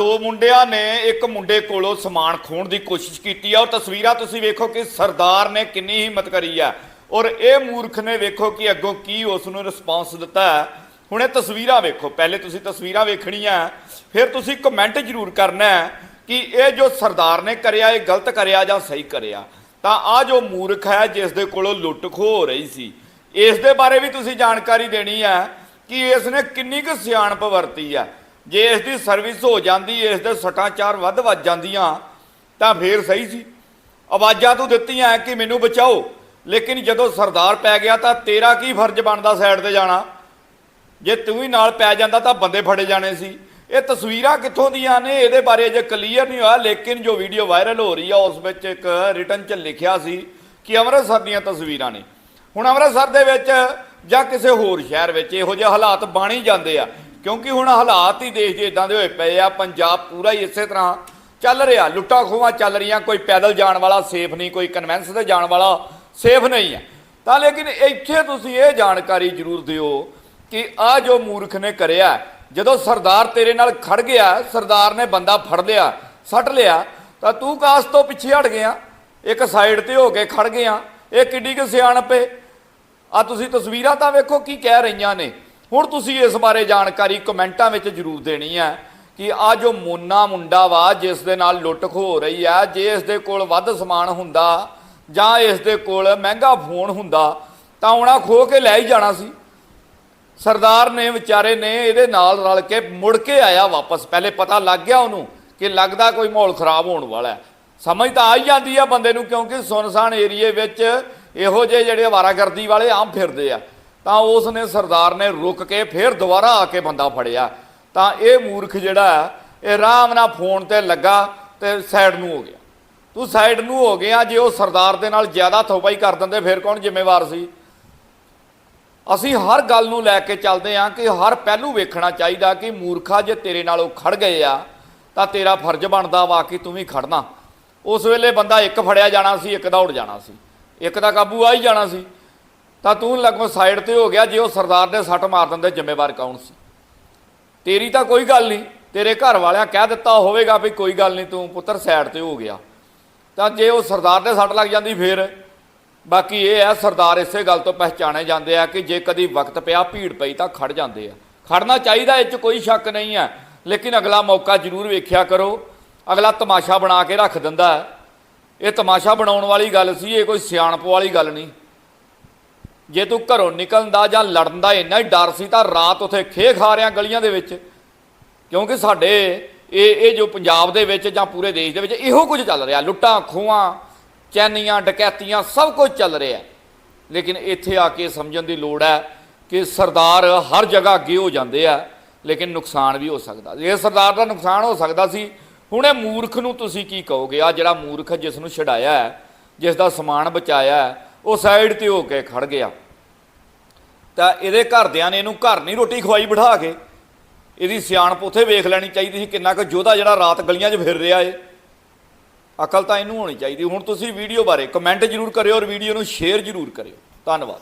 ਦੋ ਮੁੰਡਿਆਂ ਨੇ ਇੱਕ ਮੁੰਡੇ ਕੋਲੋਂ ਸਮਾਨ ਖੋਣ ਦੀ ਕੋਸ਼ਿਸ਼ ਕੀਤੀ ਆ। ਉਹ ਤਸਵੀਰਾਂ ਤੁਸੀਂ ਵੇਖੋ ਕਿ ਸਰਦਾਰ ਨੇ ਕਿੰਨੀ ਹਿੰਮਤ ਕਰੀ ਆ। ਔਰ ਇਹ ਮੂਰਖ ਨੇ ਵੇਖੋ ਕਿ ਅੱਗੋਂ ਕੀ ਉਸ ਨੂੰ ਰਿਸਪਾਂਸ ਦਿੱਤਾ ਹੁਣ ਇਹ ਤਸਵੀਰਾਂ ਵੇਖੋ। ਪਹਿਲੇ ਤੁਸੀਂ ਤਸਵੀਰਾਂ ਵੇਖਣੀਆਂ। ਫਿਰ ਤੁਸੀਂ ਕਮੈਂਟ ਜ਼ਰੂਰ ਕਰਨਾ ਕਿ ਇਹ ਜੋ ਸਰਦਾਰ ਨੇ ਕਰਿਆ, ਇਹ ਗਲਤ ਕਰਿਆ ਜਾਂ ਸਹੀ ਕਰਿਆ। ਤਾਂ ਆ ਜੋ ਮੂਰਖ ਹੈ, ਜਿਸ ਦੇ ਕੋਲੋਂ ਲੁੱਟ ਖੋਹ ਹੋ ਰਹੀ ਸੀ, ਇਸ ਦੇ ਬਾਰੇ ਵੀ ਤੁਸੀਂ ਜਾਣਕਾਰੀ ਦੇਣੀ ਹੈ ਕਿ ਇਸ ਨੇ ਕਿੰਨੀ ਕੁ ਸਿਆਣਪ ਵਰਤੀ ਹੈ ਜੇ ਇਸ ਦੀ ਸਰਵਿਸ ਹੋ ਜਾਂਦੀ, ਇਸ ਦੇ ਸੱਟਾਂ ਚਾਰ ਵੱਧ ਵੱਜ ਜਾਂਦੀਆਂ, ਤਾਂ ਫੇਰ ਸਹੀ ਸੀ। ਆਵਾਜ਼ਾਂ ਤੂੰ ਦਿੱਤੀਆਂ ਕਿ ਮੈਨੂੰ ਬਚਾਓ, ਲੇਕਿਨ ਜਦੋਂ ਸਰਦਾਰ ਪੈ ਗਿਆ ਤਾਂ ਤੇਰਾ ਕੀ ਫਰਜ਼ ਬਣਦਾ ਸਾਈਡ ਤੇ ਜਾਣਾ? ਜੇ ਤੂੰ ਹੀ ਨਾਲ ਪੈ ਜਾਂਦਾ ਤਾਂ ਬੰਦੇ ਫੜੇ ਜਾਣੇ ਸੀ। ਇਹ ਤਸਵੀਰਾਂ ਕਿੱਥੋਂ ਦੀਆਂ ਨੇ? ਇਹਦੇ ਬਾਰੇ ਜੇ ਕਲੀਅਰ ਨਹੀਂ ਹੋਇਆ, ਲੇਕਿਨ ਜੋ ਵੀਡੀਓ ਵਾਇਰਲ ਹੋ ਰਹੀ ਆ, ਉਸ ਵਿੱਚ ਇੱਕ ਰਿਟਨ 'ਚ ਲਿਖਿਆ ਸੀ ਕਿ ਅੰਮ੍ਰਿਤਸਰ ਦੀਆਂ ਤਸਵੀਰਾਂ ਨੇ। ਹੁਣ ਅੰਮ੍ਰਿਤਸਰ ਦੇ ਵਿੱਚ ਜਾਂ ਕਿਸੇ ਹੋਰ ਸ਼ਹਿਰ ਵਿੱਚ ਇਹੋ ਜਿਹੇ ਹਾਲਾਤ ਬਣ ਹੀ ਜਾਂਦੇ ਆ। ਕਿਉਂਕਿ ਹੁਣ ਹਾਲਾਤ ਹੀ ਦੇਸ਼ ਦੇ ਇਦਾਂ ਦੇ ਹੋਏ ਪਏ ਆ, ਪੰਜਾਬ ਪੂਰਾ ਹੀ ਇਸੇ ਤਰ੍ਹਾਂ ਚੱਲ ਰਿਹਾ। ਲੁੱਟਾਂ ਖੋਹਾਂ ਚੱਲ ਰਹੀਆਂ, ਕੋਈ ਪੈਦਲ ਜਾਣ ਵਾਲਾ ਸੇਫ ਨਹੀਂ, ਕੋਈ ਕਨਵੈਂਸ ਤੇ ਜਾਣ ਵਾਲਾ ਸੇਫ ਨਹੀਂ ਹੈ। ਤਾਂ ਲੇਕਿਨ ਇੱਥੇ ਤੁਸੀਂ ਇਹ ਜਾਣਕਾਰੀ ਜ਼ਰੂਰ ਦਿਓ ਕਿ ਆ ਜੋ ਮੂਰਖ ਨੇ ਕਰਿਆ, ਜਦੋਂ ਸਰਦਾਰ ਤੇਰੇ ਨਾਲ ਖੜ ਗਿਆ, ਸਰਦਾਰ ਨੇ ਬੰਦਾ ਫੜ ਲਿਆ, ਸੱਟ ਲਿਆ, ਤਾਂ ਤੂੰ ਕਾਸ ਤੋਂ ਪਿੱਛੇ ਹਟ ਗਿਆ? ਇੱਕ ਸਾਈਡ ਤੇ ਹੋ ਕੇ ਖੜ ਗਿਆ, ਇਹ ਕਿੱਡੀ ਕੁ ਸਿਆਣਪ ਏ? ਆ ਤੁਸੀਂ ਤਸਵੀਰਾਂ ਤਾਂ ਵੇਖੋ ਕੀ ਕਹਿ ਰਹੀਆਂ ਨੇ। ਹੁਣ ਤੁਸੀਂ ਇਸ ਬਾਰੇ ਜਾਣਕਾਰੀ ਕਮੈਂਟਾਂ ਵਿੱਚ ਜ਼ਰੂਰ ਦੇਣੀ ਹੈ ਕਿ ਆ ਜੋ ਮੋਨਾ ਮੁੰਡਾ ਵਾ, ਜਿਸ ਦੇ ਨਾਲ ਲੁੱਟ ਖੋ ਹੋ ਰਹੀ ਆ ਜੇ ਇਸ ਦੇ ਕੋਲ ਵੱਧ ਸਮਾਨ ਹੁੰਦਾ ਜਾਂ ਇਸ ਦੇ ਕੋਲ ਮਹਿੰਗਾ ਫੋਨ ਹੁੰਦਾ, ਤਾਂ ਉਹਨਾਂ ਖੋ ਕੇ ਲੈ ਹੀ ਜਾਣਾ ਸੀ। ਸਰਦਾਰ ਨੇ, ਵਿਚਾਰੇ ਨੇ ਇਹਦੇ ਨਾਲ ਰਲ ਕੇ ਮੁੜ ਕੇ ਆਇਆ ਵਾਪਸ। ਪਹਿਲੇ ਪਤਾ ਲੱਗ ਗਿਆ ਉਹਨੂੰ ਕਿ ਲੱਗਦਾ ਕੋਈ ਮਾਹੌਲ ਖਰਾਬ ਹੋਣ ਵਾਲਾ ਹੈ। ਸਮਝ ਤਾਂ ਆ ਹੀ ਜਾਂਦੀ ਆ ਬੰਦੇ ਨੂੰ, ਕਿਉਂਕਿ ਸੁਨਸਾਨ ਏਰੀਏ ਵਿੱਚ ਇਹੋ ਜਿਹੇ ਜਿਹੜੇ ਅਵਾਰਾਗਰਦੀ ਵਾਲੇ ਆਮ ਫਿਰਦੇ ਆ। ਤਾਂ ਉਸ ਨੇ ਸਰਦਾਰ ਨੇ ਰੁਕ ਕੇ ਫਿਰ ਦੁਬਾਰਾ ਆ ਕੇ ਬੰਦਾ ਫੜਿਆ। ਤਾਂ ਇਹ ਮੂਰਖ ਜਿਹੜਾ ਹੈ, ਇਹ ਆਰਾਮ ਨਾਲ ਫੋਨ ਤੇ ਲੱਗਾ ਤੇ ਸਾਈਡ ਨੂੰ ਹੋ ਗਿਆ। ਤੂੰ ਸਾਈਡ ਨੂੰ ਹੋ ਗਿਆ ਜੇ ਉਹ ਸਰਦਾਰ ਦੇ ਨਾਲ ਜ਼ਿਆਦਾ ਥੋਪਾਈ ਕਰ ਦਿੰਦੇ ਫਿਰ ਕੌਣ ਜ਼ਿੰਮੇਵਾਰ ਸੀ? ਅਸੀਂ ਹਰ ਗੱਲ ਨੂੰ ਲੈ ਕੇ ਚੱਲਦੇ ਹਾਂ ਕਿ ਹਰ ਪਹਿਲੂ ਵੇਖਣਾ ਚਾਹੀਦਾ ਕਿ ਮੂਰਖਾ ਜੇ ਤੇਰੇ ਨਾਲ ਉਹ ਖੜ ਗਏ ਆ ਤਾਂ ਤੇਰਾ ਫਰਜ਼ ਬਣਦਾ ਵਾ ਕਿ ਤੂੰ ਵੀ ਖੜਨਾ ਉਸ ਵੇਲੇ ਬੰਦਾ ਇੱਕ ਫੜਿਆ ਜਾਣਾ ਸੀ ਇੱਕ ਦੌੜ ਜਾਣਾ ਸੀ। ਇੱਕ ਦਾ ਕਾਬੂ ਆ ਹੀ ਜਾਣਾ ਸੀ। ਤਾਂ ਤੂੰ ਲੱਗੋ ਸਾਈਡ ਤੇ ਹੋ ਗਿਆ, ਜੇ ਉਹ ਸਰਦਾਰ ਦੇ ਸੱਟ ਮਾਰ ਦਿੰਦੇ, ਜ਼ਿੰਮੇਵਾਰ ਕੌਣ ਸੀ? ਤੇਰੀ ਤਾਂ ਕੋਈ ਗੱਲ ਨਹੀਂ, ਤੇਰੇ ਘਰ ਵਾਲਿਆਂ ਕਹਿ ਦਿੱਤਾ ਹੋਵੇਗਾ ਵੀ ਕੋਈ ਗੱਲ ਨਹੀਂ, ਤੂੰ ਪੁੱਤਰ ਸਾਈਡ ਤੇ ਹੋ ਗਿਆ। ਤਾਂ ਜੇ ਉਹ ਸਰਦਾਰ ਦੇ ਸੱਟ ਲੱਗ ਜਾਂਦੀ ਫੇਰ, ਬਾਕੀ ਇਹ ਹੈ, ਸਰਦਾਰ ਇਸੇ ਗੱਲ ਤੋਂ ਪਹਿਚਾਣੇ ਜਾਂਦੇ ਆ ਕਿ ਜੇ ਕਦੀ ਵਕਤ ਪਿਆ, ਭੀੜ ਪਈ ਤਾਂ ਖੜ ਜਾਂਦੇ ਆ। ਖੜਨਾ ਚਾਹੀਦਾ, ਇਹ 'ਚ ਕੋਈ ਸ਼ੱਕ ਨਹੀਂ ਹੈ, ਲੇਕਿਨ ਅਗਲਾ ਮੌਕਾ ਜ਼ਰੂਰ ਵੇਖਿਆ ਕਰੋ, ਅਗਲਾ ਤਮਾਸ਼ਾ ਬਣਾ ਕੇ ਰੱਖ ਦਿੰਦਾ ਇਹ ਤਮਾਸ਼ਾ ਬਣਾਉਣ ਵਾਲੀ ਗੱਲ ਸੀ, ਇਹ ਕੋਈ ਸਿਆਣਪ ਵਾਲੀ ਗੱਲ ਨਹੀਂ। ਜੇ ਤੂੰ ਘਰੋਂ ਨਿਕਲਣ ਦਾ ਜਾਂ ਲੜਨ ਦਾ ਇੰਨਾ ਹੀ ਡਰ ਸੀ ਤਾਂ ਰਾਤ ਉਥੇ ਖੇ ਖਾ ਰਿਆਂ ਗਲੀਆਂ ਦੇ ਵਿੱਚ। ਕਿਉਂਕਿ ਸਾਡੇ ਇਹ ਇਹ ਜੋ ਪੰਜਾਬ ਦੇ ਵਿੱਚ ਜਾਂ ਪੂਰੇ ਦੇਸ਼ ਦੇ ਵਿੱਚ ਇਹੋ ਕੁਝ ਚੱਲ ਰਿਹਾ। ਲੁੱਟਾਂ, ਖੋਹਾਂ, ਚੈਨੀਆਂ, ਡਕੈਤੀਆਂ, ਸਭ ਕੁਝ ਚੱਲ ਰਿਹਾ ਲੇਕਿਨ ਇੱਥੇ ਆ ਕੇ ਸਮਝਣ ਦੀ ਲੋੜ ਹੈ ਕਿ ਸਰਦਾਰ ਹਰ ਜਗ੍ਹਾ ਅੱਗੇ ਹੋ ਜਾਂਦੇ ਆ, ਲੇਕਿਨ ਨੁਕਸਾਨ ਵੀ ਹੋ ਸਕਦਾ। ਜੇ ਸਰਦਾਰ ਦਾ ਨੁਕਸਾਨ ਹੋ ਸਕਦਾ ਸੀ, ਹੁਣ ਇਹ ਮੂਰਖ ਨੂੰ ਤੁਸੀਂ ਕੀ ਕਹੋਗੇ? ਆ ਜਿਹੜਾ ਮੂਰਖ ਜਿਸ ਨੂੰ ਛਡਾਇਆ ਹੈ, ਜਿਸ ਦਾ ਸਮਾਨ ਬਚਾਇਆ ਹੈ, ਉਹ ਸਾਈਡ ਤੇ ਹੋ ਕੇ ਖੜ ਗਿਆ। ਤਾਂ ਇਹਦੇ ਘਰਦਿਆਂ ਨੇ ਇਹਨੂੰ ਘਰ ਨਹੀਂ ਰੋਟੀ ਖਵਾਈ ਬਿਠਾ ਕੇ। ਇਹਦੀ ਸਿਆਣਪ ਉੱਥੇ ਵੇਖ ਲੈਣੀ ਚਾਹੀਦੀ ਸੀ, ਕਿੰਨਾ ਕੁ ਯੋਧਾ ਜਿਹੜਾ ਰਾਤ ਗਲੀਆਂ 'ਚ ਫਿਰ ਰਿਹਾ ਏ। ਅਕਲ ਤਾਂ ਇਹਨੂੰ ਹੋਣੀ ਚਾਹੀਦੀ। ਹੁਣ ਤੁਸੀਂ ਵੀਡੀਓ ਬਾਰੇ ਕਮੈਂਟ ਜ਼ਰੂਰ ਕਰਿਓ ਔਰ ਵੀਡੀਓ ਨੂੰ ਸ਼ੇਅਰ ਜ਼ਰੂਰ ਕਰਿਓ। ਧੰਨਵਾਦ।